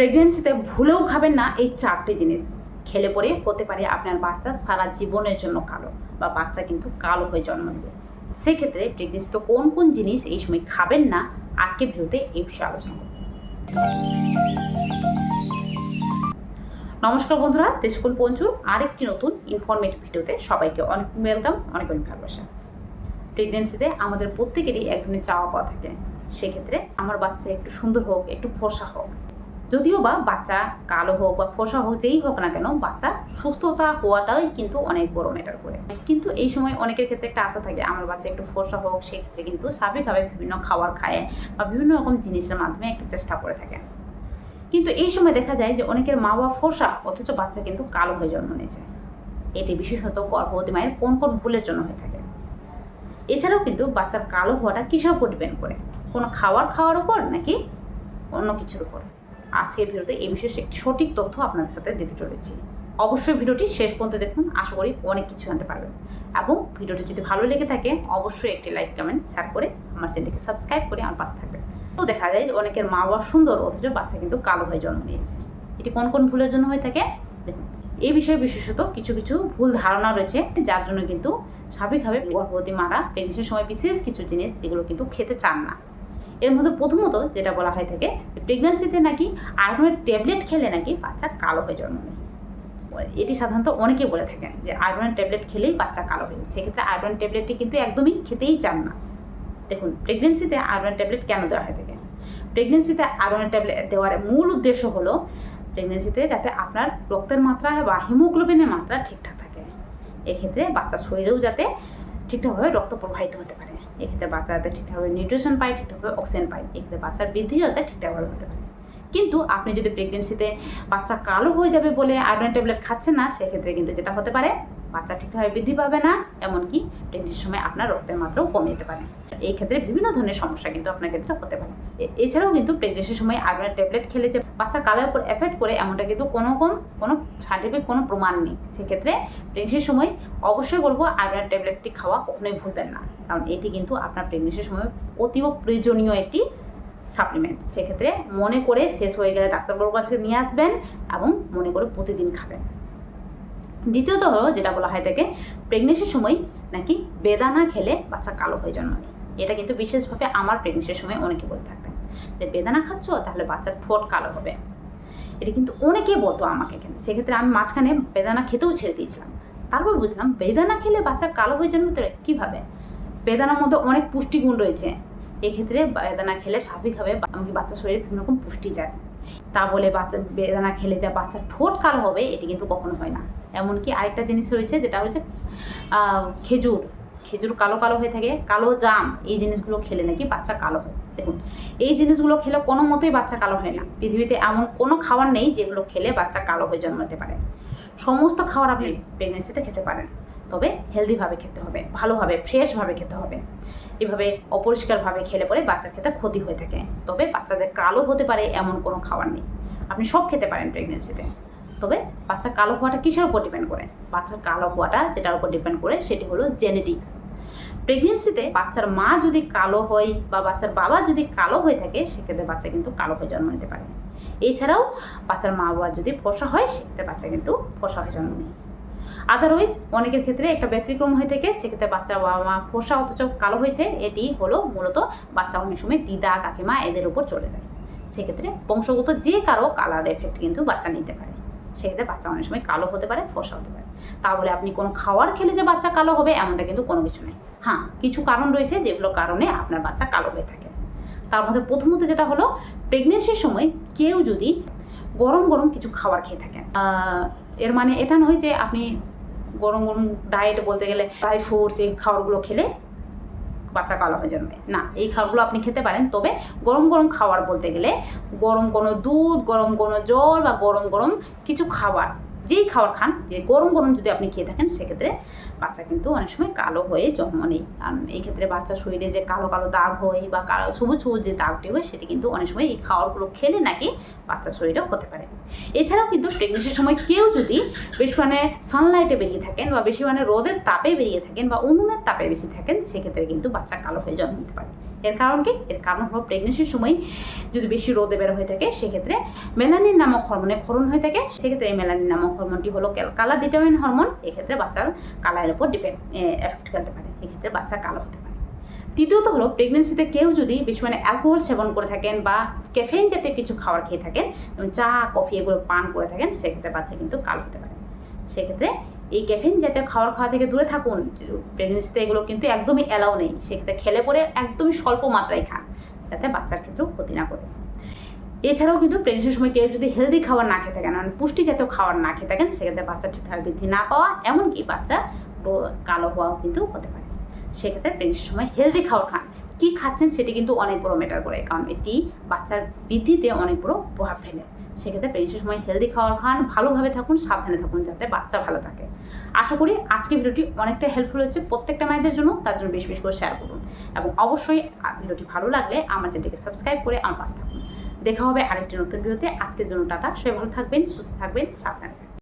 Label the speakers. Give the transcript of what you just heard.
Speaker 1: প্রেগনেন্সিতে ভুলেও খাবেন না এই চারটে জিনিস। খেলে পরে হতে পারে আপনার বাচ্চা সারা জীবনের জন্য কালো বা বাচ্চা কিন্তু কালো হয়ে জন্ম নেবে। সেক্ষেত্রে প্রেগনেন্সিতে কোন কোন জিনিস এই সময় খাবেন না আজকে ভিডিওতে এই বিষয়ে আলোচনা নমস্কার বন্ধুরা, দেশকুল পঞ্চুর আরেকটি নতুন ইনফরমেটিভ ভিডিওতে সবাইকে অনেক ওয়েলকাম অনেক অনেক ভালোবাসা। প্রেগনেন্সিতে আমাদের প্রত্যেকেরই এক ধরনের চাওয়া পাওয়া থাকে। সেক্ষেত্রে আমার বাচ্চা একটু সুন্দর হোক, একটু ফর্সা হোক যদিও বা বাচ্চা কালো হোক বা ফর্সা হোক, যেই হোক না কেন, বাচ্চা সুস্থতা হওয়াটাই কিন্তু অনেক বড় ম্যাটার করে। কিন্তু এই সময় অনেকের ক্ষেত্রে একটা আশা থাকে, আমার বাচ্চা একটু ফর্সা হোক সেক্ষেত্রে কিন্তু স্বাভাবিকভাবে বিভিন্ন খাবার খায় বা বিভিন্ন রকম জিনিসের মাধ্যমে একটা চেষ্টা করে থাকে। কিন্তু এই সময় দেখা যায় যে অনেকের মা বাবা ফর্সা, অথচ বাচ্চা কিন্তু কালো হয়ে জন্ম নিয়েছে। এটি বিশেষত গর্ভবতী মায়ের কোন কোন ভুলের জন্য হয়ে থাকে। এছাড়াও কিন্তু বাচ্চার কালো হওয়াটা কিসের উপর ডিপেন্ড করে? কোনো খাবার খাওয়ার উপর নাকি অন্য কিছুর উপর? আজকের ভিডিওতে এই বিষয়ে একটি সঠিক তথ্য আপনাদের সাথে দিতে চলেছি। অবশ্যই ভিডিওটি শেষ পর্যন্ত দেখুন, আশা করি অনেক কিছু জানতে পারবেন। এবং ভিডিওটি যদি ভালো লেগে থাকে, অবশ্যই একটি লাইক, কমেন্ট, শেয়ার করে আমার চ্যানেলকে সাবস্ক্রাইব করে আমার পাশে থাকবেন। তো দেখা যায় অনেকের মা বাবা সুন্দর, অথচ বাচ্চা কিন্তু কালো হয়ে জন্ম নিয়েছে। এটি কোন কোন ভুলের জন্য হয়ে থাকে? দেখুন, এই বিষয়ে বিশেষত কিছু কিছু ভুল ধারণা রয়েছে, যার জন্য কিন্তু স্বাভাবিকভাবে গর্ভবতী মারা প্রেগনেন্সির সময় বিশেষ কিছু জিনিস যেগুলো কিন্তু খেতে চান না। এর মধ্যে প্রথমত যেটা বলা হয়ে থাকে প্রেগনেন্সিতে নাকি আয়রনের ট্যাবলেট খেলে নাকি বাচ্চা কালো হয়ে জন্ম নেয়। এটি সাধারণত অনেকে বলে থাকেন যে আয়রনের ট্যাবলেট খেলেই বাচ্চা কালো হয়ে যায়। সেক্ষেত্রে আয়রন ট্যাবলেটটি কিন্তু একদমই খেতেই চান না। দেখুন প্রেগনেন্সিতে আয়রনের ট্যাবলেট কেন দেওয়া হয়ে থাকে? প্রেগনেন্সিতে আয়রনের ট্যাবলেট দেওয়ার মূল উদ্দেশ্য হলো প্রেগনেন্সিতে যাতে আপনার রক্তের মাত্রা বা হিমোগ্লোবিনের মাত্রা ঠিকঠাক থাকে। এক্ষেত্রে বাচ্চার শরীরেও যাতে ঠিকঠাকভাবে রক্ত প্রবাহিত হতে পারে। এক্ষেত্রে বাচ্চা যাতে ঠিকঠাকভাবে নিউট্রিশন পায়, ঠিকঠাকভাবে অক্সিজেন পায়। এক্ষেত্রে বাচ্চার বৃদ্ধি যাতে ঠিকঠাকভাবে হতে পারে। কিন্তু আপনি যদি প্রেগনেন্সিতে বাচ্চা কালো হয়ে যাবে বলে আয়রন ট্যাবলেট খাচ্ছেন না, সেক্ষেত্রে কিন্তু যেটা হতে পারে বাচ্চা ঠিকভাবে বৃদ্ধি পাবে না, এমনকি প্রেগনেন্সির সময় আপনার রক্তের মাত্রাও কমে যেতে পারে। এই ক্ষেত্রে বিভিন্ন ধরনের সমস্যা কিন্তু আপনার ক্ষেত্রে হতে পারে। এছাড়াও কিন্তু প্রেগনেন্সির সময় আয়রনের ট্যাবলেট খেলে যে বাচ্চা কালোর উপর এফেক্ট করে এমনটা কিন্তু কোনো রকম কোনো সাইন্টিফিক কোনো প্রমাণ নেই। সেক্ষেত্রে প্রেগনেন্সির সময় অবশ্যই বলব আয়রনের ট্যাবলেটটি খাওয়া কখনোই ভুলবেন না। কারণ এটি কিন্তু আপনার প্রেগনেন্সির সময় অতীব প্রয়োজনীয় একটি সাপ্লিমেন্ট সেক্ষেত্রে মনে করে শেষ হয়ে গেলে ডাক্তারবাবুর কাছে নিয়ে আসবেন এবং মনে করে প্রতিদিন খাবেন। দ্বিতীয়ত হলো যেটা বলা হয় থাকে প্রেগনেন্সির সময় নাকি বেদানা খেলে বাচ্চা কালো হয়ে জন্ম এটা কিন্তু বিশেষভাবে আমার প্রেগনেন্সির সময় অনেকে বলে থাকতেন যে, বেদানা খাচ্ছ, তাহলে বাচ্চার ঠোঁট কালো হবে। এটা কিন্তু অনেকে বলতো আমাকে এখানে সেক্ষেত্রে আমি মাঝখানে বেদানা খেতেও ছেড়ে দিয়েছিলাম। তারপর বুঝলাম, বেদানা খেলে বাচ্চা কালো হয়ে জন্মতে কীভাবে? বেদানার মধ্যে অনেক পুষ্টিগুণ রয়েছে। এক্ষেত্রে বেদানা খেলে স্বাভাবিকভাবে বাচ্চার শরীরে বিভিন্ন রকম পুষ্টি যায়। তা বলে বাচ্চা বেদানা খেলে যা বাচ্চার ঠোঁট কালো হবে, এটি কিন্তু কখনো হয় না। এমনকি আরেকটা জিনিস রয়েছে, যেটা হচ্ছে খেজুর। খেজুর কালো কালো হয়ে থাকে, কালো জাম, এই জিনিসগুলো খেলে নাকি বাচ্চা কালো হয়। দেখুন, এই জিনিসগুলো খেলে কোনো মতেই বাচ্চা কালো হয় না। পৃথিবীতে এমন কোনো খাবার নেই যেগুলো খেলে বাচ্চা কালো হয়ে জন্মাতে পারে। সমস্ত খাবার আপনি প্রেগনেন্সিতে খেতে পারেন, তবে হেলদিভাবে খেতে হবে, ভালোভাবে ফ্রেশভাবে খেতে হবে। এভাবে অপরিষ্কারভাবে খেলে পরে বাচ্চার ক্ষেত্রে ক্ষতি হয়ে থাকে। তবে বাচ্চাদের কালো হতে পারে এমন কোনো খাবার নেই। আপনি সব খেতে পারেন প্রেগনেন্সিতে তবে বাচ্চা কালো হওয়াটা কিসের উপর ডিপেন্ড করে? বাচ্চার কালো হওয়াটা যেটার উপর ডিপেন্ড করে সেটি হলো জেনেটিক্স প্রেগনেন্সিতে বাচ্চার মা যদি কালো হয় বা বাচ্চার বাবা যদি কালো হয়ে থাকে, সেক্ষেত্রে বাচ্চা কিন্তু কালো হয়ে জন্ম নিতে পারে। এছাড়াও বাচ্চার মা বাবা যদি ফসা হয়, সেক্ষেত্রে বাচ্চা কিন্তু ফসা হয়ে জন্ম নেয়। আদারওয়াইজ অনেকের ক্ষেত্রে একটা ব্যতিক্রম হয়ে থাকে, সেক্ষেত্রে বাচ্চার বাবা মা ফসা, অথচ কালো হয়েছে এটি হলো মূলত বাচ্চা অনেক সময় দিদা, কাকিমা এদের উপর চলে যায়। সেক্ষেত্রে বংশগত যে কারও কালার এফেক্ট কিন্তু বাচ্চা নিতে পারে। সেক্ষেত্রে বাচ্চা অনেক সময় কালো হতে পারে, ফসা হতে পারে। তা বলে আপনি কোনো খাওয়ার খেলে যে বাচ্চা কালো হবে, এমনটা কিন্তু কোনো কিছু নেই। হ্যাঁ কিছু কারণ রয়েছে যেগুলো কারণে আপনার বাচ্চা কালো হয়ে থাকে। তার মধ্যে প্রথমত যেটা হলো প্রেগনেন্সির সময় কেউ যদি গরম গরম কিছু খাবার খেয়ে থাকেন এর মানে এটা নয় যে আপনি গরম গরম ডায়েট বলতে গেলে ড্রাই ফ্রুটস এই খাবারগুলো খেলে বাচ্চা কালো হয়ে জন্মে। না, এই খাবারগুলো আপনি খেতে পারেন, তবে গরম গরম খাবার বলতে গেলে গরম কোনো দুধ, গরম কোনো জল বা গরম গরম কিছু খাবার যেই খাবার খান, যে গরম গরম যদি আপনি খেয়ে থাকেন, সেক্ষেত্রে বাচ্চা কিন্তু অনেক সময় কালো হয়ে জন্ম নেই কারণ এই ক্ষেত্রে বাচ্চার শরীরে যে কালো কালো দাগ হয় বা কালো সবুজ সবুজ যে দাগটি হয়, সেটি কিন্তু অনেক সময় এই খাবারগুলো খেলে নাকি বাচ্চার শরীরেও হতে পারে। এছাড়াও কিন্তু প্রেগনেন্সির সময় কেউ যদি বেশি মানে সানলাইটে বেরিয়ে থাকেন বা বেশি মানে রোদের তাপে বেরিয়ে থাকেন বা উনুনের তাপে বেশি থাকেন, সেক্ষেত্রে কিন্তু বাচ্চা কালো হয়ে জন্ম নিতে পারে। এর কারণ কি? এর কারণ হলো প্রেগনেন্সির সময় যদি বেশি রোদে বের হয়ে থাকে, সেক্ষেত্রে মেলানিন নামক হরমোনে ক্ষরণ হয়ে থাকে। সেক্ষেত্রে এই মেলানিন নামক হরমোনটি হলো কালার ডিটারমিন হরমোন এক্ষেত্রে বাচ্চার কালারের উপর ডিপেন্ড এফেক্ট ফেলতে পারে। এক্ষেত্রে বাচ্চা কালো হতে পারে। তৃতীয়ত হলো প্রেগনেন্সিতে কেউ যদি বেশি মানে অ্যালকোহল সেবন করে থাকেন বা ক্যাফেইন জাতীয় কিছু খাবার খেয়ে থাকেন, যেমন চা কফি এগুলো পান করে থাকেন, সেক্ষেত্রে বাচ্চা কিন্তু কালো হতে পারে। সেক্ষেত্রে এই ক্যাফিন জাতীয় খাবার খাওয়া থেকে দূরে থাকুন। প্রেগনেন্সিতে এগুলো কিন্তু একদমই অ্যালাউ নেই। সেক্ষেত্রে খেলে পরে একদমই স্বল্প মাত্রায় খান, যাতে বাচ্চার ক্ষেত্রেও ক্ষতি না করে। এছাড়াও কিন্তু প্রেগনেন্সির সময় কেউ যদি হেলদি খাবার না খেয়ে থাকেন মানে পুষ্টি জাতীয় খাবার না খেয়ে থাকেন, সেক্ষেত্রে বাচ্চা ঠিকঠাক বৃদ্ধি না পাওয়া, এমনকি বাচ্চা কালো হওয়াও কিন্তু হতে পারে। সেক্ষেত্রে প্রেগনেন্সির সময় হেলদি খাবার খান। কী খাচ্ছেন সেটি কিন্তু অনেক বড় ম্যাটার করে, কারণ এটি বাচ্চার বৃদ্ধিতে অনেক বড় প্রভাব ফেলে। সেক্ষেত্রে প্রেগনেন্সির সময় হেলদি খাবার খান, ভালোভাবে থাকুন, সাবধানে থাকুন যাতে বাচ্চা ভালো থাকে। আশা করি আজকের ভিডিওটি অনেকটা হেল্পফুল হচ্ছে প্রত্যেকটা মায়েদের জন্য, তার জন্য বেশি বেশি করে শেয়ার করুন। এবং অবশ্যই ভিডিওটি ভালো লাগলে আমার চ্যানেলটিকে সাবস্ক্রাইব করে আমার পাশে থাকুন। দেখা হবে আরেকটি নতুন ভিডিওতে, আজকের জন্য টাটা, সবাই ভালো থাকবেন, সুস্থ থাকবেন, সাবধানে থাকবেন।